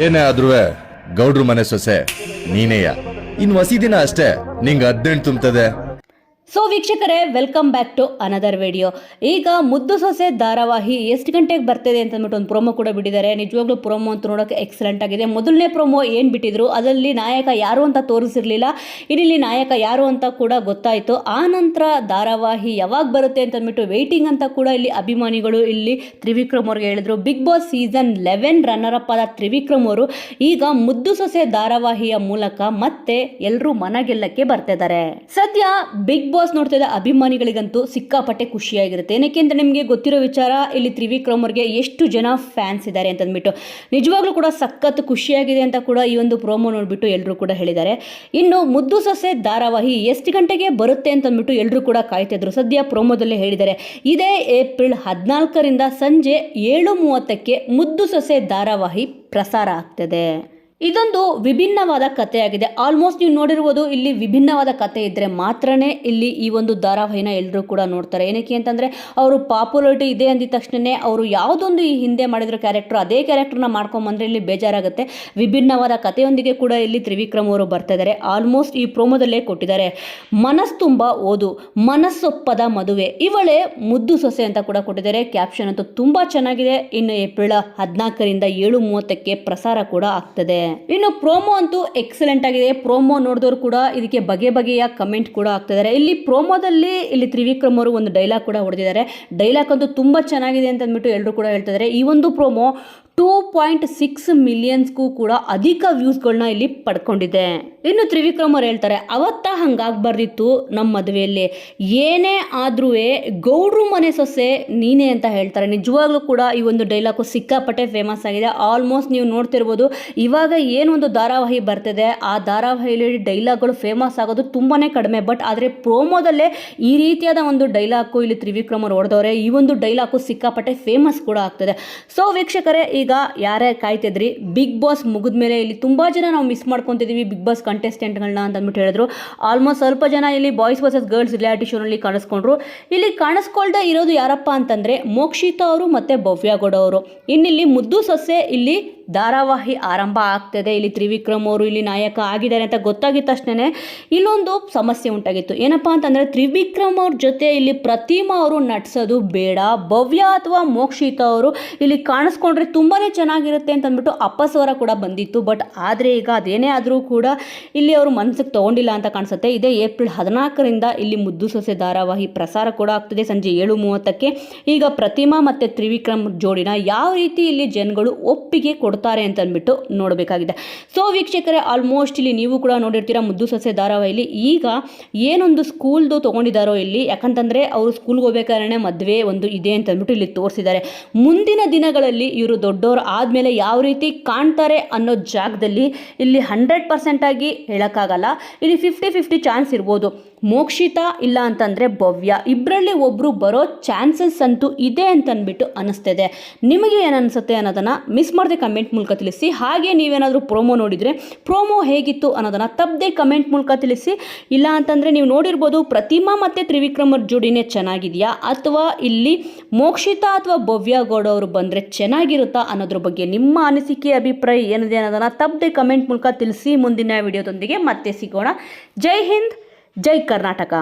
ಏನೇ ಆದ್ರೂ ಗೌಡ್ರು ಮನೆ ಸೊಸೆ ನೀನೇಯ. ಇನ್ ವಸೀದಿನ ಅಷ್ಟೇ ನಿಂಗೆ ಹದಿನೆಂಟು ತುಂಬ್ತದೆ. ಸೊ ವೀಕ್ಷಕರೇ welcome back to another video ಈಗ ಮುದ್ದು ಸೊಸೆ ಧಾರಾವಾಹಿ ಎಷ್ಟು ಗಂಟೆಗೆ ಬರ್ತಿದೆ ಅಂತ ಅಂದ್ಬಿಟ್ಟು ಒಂದು ಪ್ರೊಮೋ ಕೂಡ ಬಿಟ್ಟಿದ್ದಾರೆ. ನಿಜವಾಗ್ಲೂ ಪ್ರೊಮೋ ಅಂತ ನೋಡೋಕೆ ಎಕ್ಸಲೆಂಟ್ ಆಗಿದೆ. ಮೊದಲನೇ ಪ್ರೊಮೋ ಏನು ಬಿಟ್ಟಿದ್ರು, ಅದರಲ್ಲಿ ನಾಯಕ ಯಾರು ಅಂತ ತೋರಿಸಿರಲಿಲ್ಲ. ಇಲ್ಲಿ ನಾಯಕ ಯಾರು ಅಂತ ಕೂಡ ಗೊತ್ತಾಯಿತು. ಆ ನಂತರ ಧಾರಾವಾಹಿ ಯಾವಾಗ ಬರುತ್ತೆ ಅಂತ ಅಂದ್ಬಿಟ್ಟು ವೆಯ್ಟಿಂಗ್ ಅಂತ ಕೂಡ ಇಲ್ಲಿ ಅಭಿಮಾನಿಗಳು ಇಲ್ಲಿ ತ್ರಿವಿಕ್ರಮ್ ಅವ್ರಿಗೆ ಹೇಳಿದ್ರು. Bigg Boss season eleven runner up ಆದ ತ್ರಿವಿಕ್ರಮ್ ಅವರು ಈಗ ಮುದ್ದು ಸೊಸೆ ಧಾರಾವಾಹಿಯ ಮೂಲಕ ಮತ್ತೆ ಎಲ್ಲರೂ ಮನಗೆಲ್ಲಕ್ಕೆ ಬರ್ತಿದ್ದಾರೆ. ಸದ್ಯ ಬಿಗ್ ಬಾಸ್ ನೋಡ್ತಿದ್ದ ಅಭಿಮಾನಿಗಳಿಗಂತೂ ಸಿಕ್ಕಾಪಟ್ಟೆ ಖುಷಿಯಾಗಿರುತ್ತೆ. ಏನಕ್ಕೆ ನಿಮಗೆ ಗೊತ್ತಿರೋ ವಿಚಾರ, ಇಲ್ಲಿ ತ್ರಿವಿಕ್ರಮ್ ಅವ್ರಿಗೆ ಎಷ್ಟು ಜನ ಫ್ಯಾನ್ಸ್ ಇದ್ದಾರೆ ಅಂತಂದ್ಬಿಟ್ಟು. ನಿಜವಾಗ್ಲೂ ಕೂಡ ಸಖತ್ ಖುಷಿಯಾಗಿದೆ ಅಂತ ಕೂಡ ಈ ಒಂದು ಪ್ರೋಮೋ ನೋಡಿಬಿಟ್ಟು ಎಲ್ಲರೂ ಕೂಡ ಹೇಳಿದ್ದಾರೆ. ಇನ್ನು ಮುದ್ದು ಸೊಸೆ ಧಾರಾವಾಹಿ ಎಷ್ಟು ಗಂಟೆಗೆ ಬರುತ್ತೆ ಅಂತ ಅಂದ್ಬಿಟ್ಟು ಎಲ್ಲರೂ ಕೂಡ ಕಾಯ್ತಿದ್ರು. ಸದ್ಯ ಪ್ರೋಮೋದಲ್ಲೇ ಹೇಳಿದ್ದಾರೆ. ಇದೇ ಏಪ್ರಿಲ್ ಹದಿನಾಲ್ಕರಿಂದ ಸಂಜೆ ಏಳು ಮೂವತ್ತಕ್ಕೆ ಮುದ್ದು ಸೊಸೆ ಧಾರಾವಾಹಿ ಪ್ರಸಾರ ಆಗ್ತದೆ. ಇದೊಂದು ವಿಭಿನ್ನವಾದ ಕಥೆಯಾಗಿದೆ. ಆಲ್ಮೋಸ್ಟ್ ನೀವು ನೋಡಿರುವುದು ಇಲ್ಲಿ ವಿಭಿನ್ನವಾದ ಕಥೆ ಇದ್ದರೆ ಮಾತ್ರನೇ ಇಲ್ಲಿ ಈ ಒಂದು ಧಾರಾವಾಹಿನ ಎಲ್ಲರೂ ಕೂಡ ನೋಡ್ತಾರೆ. ಏನಕ್ಕೆ ಅಂತಂದರೆ, ಅವರು ಪಾಪ್ಯುಲಾರಿಟಿ ಇದೆ ಅಂದಿದ ತಕ್ಷಣನೇ ಅವರು ಯಾವುದೊಂದು ಈ ಹಿಂದೆ ಮಾಡಿರೋ ಕ್ಯಾರೆಕ್ಟರ್ ಅದೇ ಕ್ಯಾರೆಕ್ಟರ್ನ ಮಾಡ್ಕೊಂಬಂದರೆ ಇಲ್ಲಿ ಬೇಜಾರಾಗುತ್ತೆ. ವಿಭಿನ್ನವಾದ ಕಥೆಯೊಂದಿಗೆ ಕೂಡ ಇಲ್ಲಿ ತ್ರಿವಿಕ್ರಮ್ ಅವರು ಬರ್ತಾ ಇದ್ದಾರೆ. ಆಲ್ಮೋಸ್ಟ್ ಈ ಪ್ರೋಮೋದಲ್ಲೇ ಕೊಟ್ಟಿದ್ದಾರೆ. ಮನಸ್ಸು ತುಂಬ ಓದು, ಮನಸ್ಸೊಪ್ಪದ ಮದುವೆ, ಇವಳೇ ಮುದ್ದು ಸೊಸೆ ಅಂತ ಕೂಡ ಕೊಟ್ಟಿದ್ದಾರೆ. ಕ್ಯಾಪ್ಷನ್ ಅಂತೂ ತುಂಬ ಚೆನ್ನಾಗಿದೆ. ಇನ್ನು ಏಪ್ರಿಲ್ ಹದಿನಾಲ್ಕರಿಂದ ಏಳು ಮೂವತ್ತಕ್ಕೆ ಪ್ರಸಾರ ಕೂಡ ಆಗ್ತದೆ. ಇನ್ನು ಪ್ರೋಮೋ ಅಂತೂ ಎಕ್ಸಲೆಂಟ್ ಆಗಿದೆ. ಪ್ರೋಮೋ ನೋಡಿದವರು ಕೂಡ ಇದಕ್ಕೆ ಬಗೆ ಬಗೆಯ ಕಮೆಂಟ್ ಕೂಡ ಆಗ್ತಿದ್ದಾರೆ ಇಲ್ಲಿ ಪ್ರೋಮೋದಲ್ಲಿ ಇಲ್ಲಿ ತ್ರಿವಿಕ್ರಮ್ ಅವರು ಒಂದು ಡೈಲಾಗ್ ಕೂಡ ಹೊಡೆದಿದ್ದಾರೆ. ಡೈಲಾಗ್ ಅಂತೂ ತುಂಬ ಚೆನ್ನಾಗಿದೆ ಅಂತ ಅಂದ್ಬಿಟ್ಟು ಎಲ್ಲರೂ ಕೂಡ ಹೇಳ್ತಿದ್ದಾರೆ. ಈ ಒಂದು ಪ್ರೋಮೋ ಟೂ ಪಾಯಿಂಟ್ ಸಿಕ್ಸ್ ಮಿಲಿಯನ್ಸ್ಗೂ ಕೂಡ ಅಧಿಕ ವ್ಯೂಸ್ಗಳನ್ನ ಇಲ್ಲಿ ಪಡ್ಕೊಂಡಿದೆ. ಇನ್ನು ತ್ರಿವಿಕ್ರಮ್ ಅವ್ರು ಹೇಳ್ತಾರೆ, ಅವತ್ತ ಹಂಗಾಗ್ಬಾರ್ದಿತ್ತು ನಮ್ಮ ಮದುವೆಯಲ್ಲಿ. ಏನೇ ಆದ್ರೂ ಗೌಡ್ರು ಮನೆ ಸೊಸೆ ನೀನೇ ಅಂತ ಹೇಳ್ತಾರೆ. ನಿಜವಾಗ್ಲೂ ಕೂಡ ಈ ಒಂದು ಡೈಲಾಗು ಸಿಕ್ಕಾಪಟ್ಟೆ ಫೇಮಸ್ ಆಗಿದೆ. ಆಲ್ಮೋಸ್ಟ್ ನೀವು ನೋಡ್ತಿರ್ಬೋದು, ಇವಾಗ ಏನೊಂದು ಧಾರಾವಾಹಿ ಬರ್ತಿದೆ, ಆ ಧಾರಾವಾಹಿಯಲ್ಲಿ ಡೈಲಾಗ್ಗಳು ಫೇಮಸ್ ಆಗೋದು ತುಂಬಾ ಕಡಿಮೆ. ಬಟ್ ಆದರೆ ಪ್ರೋಮೋದಲ್ಲೇ ಈ ರೀತಿಯಾದ ಒಂದು ಡೈಲಾಗು ಇಲ್ಲಿ ತ್ರಿವಿಕ್ರಮ್ ಅವ್ರು ಹೊಡೆದವ್ರೆ, ಈ ಒಂದು ಡೈಲಾಗು ಸಿಕ್ಕಾಪಟ್ಟೆ ಫೇಮಸ್ ಕೂಡ ಆಗ್ತದೆ. ಸೊ ವೀಕ್ಷಕರೇ ಈಗ ಯಾರೇ ಕಾಯ್ತಿದ್ರಿ ಬಿಗ್ ಬಾಸ್ ಮುಗಿದ ಮೇಲೆ ಇಲ್ಲಿ ತುಂಬ ಜನ ನಾವು ಮಿಸ್ ಮಾಡ್ಕೊತಿದ್ದೀವಿ ಬಿಗ್ ಬಾಸ್ ಕಂಟೆಸ್ಟೆಂಟ್ಗಳನ್ನ ಅಂತ ಅಂದ್ಬಿಟ್ಟು ಹೇಳಿದ್ರು. ಆಲ್ಮೋಸ್ಟ್ ಸ್ವಲ್ಪ ಜನ ಇಲ್ಲಿ ಬಾಯ್ಸ್ ವರ್ಸಸ್ ಗರ್ಲ್ಸ್ ರಿಯಾಲಿಟಿ ಶೋನಲ್ಲಿ ಕಾಣಿಸ್ಕೊಂಡ್ರು. ಇಲ್ಲಿ ಕಾಣಿಸ್ಕೊಳ್ದೆ ಇರೋದು ಯಾರಪ್ಪ ಅಂತಂದರೆ ಮೋಕ್ಷಿತಾ ಅವರು ಮತ್ತು ಭವ್ಯಗೌಡ ಅವರು. ಇನ್ನಿಲ್ಲಿ ಮುದ್ದು ಸೊಸೆ ಇಲ್ಲಿ ಧಾರಾವಾಹಿ ಆರಂಭ ಆಗ್ತದೆ. ಇಲ್ಲಿ ತ್ರಿವಿಕ್ರಮ್ ಅವರು, ಇಲ್ಲಿ ನಾಯಕ ಆಗಿದ್ದಾರೆ ಅಂತ ಗೊತ್ತಾಗಿದ್ದ ತಕ್ಷಣ ಇಲ್ಲೊಂದು ಸಮಸ್ಯೆ ಉಂಟಾಗಿತ್ತು. ಏನಪ್ಪ ಅಂತಂದರೆ ತ್ರಿವಿಕ್ರಮ್ ಅವ್ರ ಜೊತೆ ಇಲ್ಲಿ ಪ್ರತಿಮಾ ಅವರು ನಟಿಸೋದು ಬೇಡ. ಭವ್ಯ ಅಥವಾ ಮೋಕ್ಷಿತ ಅವರು ಇಲ್ಲಿ ಕಾಣಿಸ್ಕೊಂಡ್ರೆ ತುಂಬಾ ಚೆನ್ನಾಗಿರುತ್ತೆ ಅಂತ ಅಂದ್ಬಿಟ್ಟು ಅಪಸ್ವರ ಕೂಡ ಬಂದಿತ್ತು. ಬಟ್ ಆದರೆ ಈಗ ಅದೇನೇ ಆದರೂ ಕೂಡ ಇಲ್ಲಿ ಅವರು ಮನಸ್ಸಿಗೆ ತೊಗೊಂಡಿಲ್ಲ ಅಂತ ಕಾಣಿಸುತ್ತೆ. ಇದೇ ಏಪ್ರಿಲ್ ಹದಿನಾಲ್ಕರಿಂದ ಇಲ್ಲಿ ಮುದ್ದು ಸೊಸೆ ಧಾರಾವಾಹಿ ಪ್ರಸಾರ ಕೂಡ ಆಗ್ತದೆ ಸಂಜೆ ಏಳು ಮೂವತ್ತಕ್ಕೆ. ಈಗ ಪ್ರತಿಮಾ ಮತ್ತು ತ್ರಿವಿಕ್ರಮ್ ಜೋಡಿನ ಯಾವ ರೀತಿ ಇಲ್ಲಿ ಜನಗಳು ಒಪ್ಪಿಗೆ ಕೊಡ್ತಾರೆ ಅಂತ ಅಂದ್ಬಿಟ್ಟು ನೋಡಬೇಕಾಗಿದೆ. ಸೊ ವೀಕ್ಷಕರೇ ಆಲ್ಮೋಸ್ಟ್ ಇಲ್ಲಿ ನೀವು ಕೂಡ ನೋಡಿರ್ತೀರ ಮುದ್ದು ಸಸ್ಯ ಧಾರಾವಾಹಿಲಿ. ಈಗ ಏನೊಂದು ಸ್ಕೂಲ್ದು ತೊಗೊಂಡಿದ್ದಾರೋ ಇಲ್ಲಿ, ಯಾಕಂತಂದರೆ ಅವರು ಸ್ಕೂಲ್ಗೆ ಹೋಗ್ಬೇಕಾದ್ರೆ ಮದುವೆ ಒಂದು ಇದೆ ಅಂತ ಅಂದ್ಬಿಟ್ಟು ಇಲ್ಲಿ ತೋರಿಸಿದ್ದಾರೆ. ಮುಂದಿನ ದಿನಗಳಲ್ಲಿ ಇವರು ದೊಡ್ಡವರು ಆದಮೇಲೆ ಯಾವ ರೀತಿ ಕಾಣ್ತಾರೆ ಅನ್ನೋ ಜಾಗದಲ್ಲಿ ಇಲ್ಲಿ ಹಂಡ್ರೆಡ್ ಪರ್ಸೆಂಟಾಗಿ ಹೇಳೋಕ್ಕಾಗಲ್ಲ. ಇಲ್ಲಿ ಫಿಫ್ಟಿ ಫಿಫ್ಟಿ ಚಾನ್ಸ್ ಇರ್ಬೋದು. ಮೋಕ್ಷಿತಾ ಇಲ್ಲ ಅಂತಂದರೆ ಭವ್ಯ. ಇಬ್ಬರಲ್ಲಿ ಒಬ್ಬರು ಬರೋ ಚಾನ್ಸಸ್ ಅಂತೂ ಇದೆ ಅಂತಂದ್ಬಿಟ್ಟು ಅನ್ನಿಸ್ತಿದೆ ನಿಮಗೆ ಏನು ಅನಿಸುತ್ತೆ ಅನ್ನೋದನ್ನು ಮಿಸ್ ಮಾಡದೆ ಕಮೆಂಟ್ ಮೂಲಕ ತಿಳಿಸಿ. ಹಾಗೆ ನೀವೇನಾದರೂ ಪ್ರೋಮೋ ನೋಡಿದರೆ ಪ್ರೋಮೋ ಹೇಗಿತ್ತು ಅನ್ನೋದನ್ನು ತಪ್ಪದೆ ಕಮೆಂಟ್ ಮೂಲಕ ತಿಳಿಸಿ. ಇಲ್ಲ ಅಂತಂದರೆ ನೀವು ನೋಡಿರ್ಬೋದು ಪ್ರತಿಮಾ ಮತ್ತು ತ್ರಿವಿಕ್ರಮರ್ ಜೋಡಿನೇ ಚೆನ್ನಾಗಿದೆಯಾ? ಅಥವಾ ಇಲ್ಲಿ ಮೋಕ್ಷಿತಾ ಅಥವಾ ಭವ್ಯ ಗೌಡ ಅವರು ಬಂದರೆ ಚೆನ್ನಾಗಿರುತ್ತಾ ಅನ್ನೋದ್ರ ಬಗ್ಗೆ ನಿಮ್ಮ ಅನಿಸಿಕೆ, ಅಭಿಪ್ರಾಯ ಏನಿದೆ ಅನ್ನೋದನ್ನು ತಪ್ಪದೆ ಕಮೆಂಟ್ ಮೂಲಕ ತಿಳಿಸಿ. ಮುಂದಿನ ವಿಡಿಯೋದೊಂದಿಗೆ ಮತ್ತೆ ಸಿಗೋಣ. ಜೈ ಹಿಂದ್! ಜೈ ಕರ್ನಾಟಕ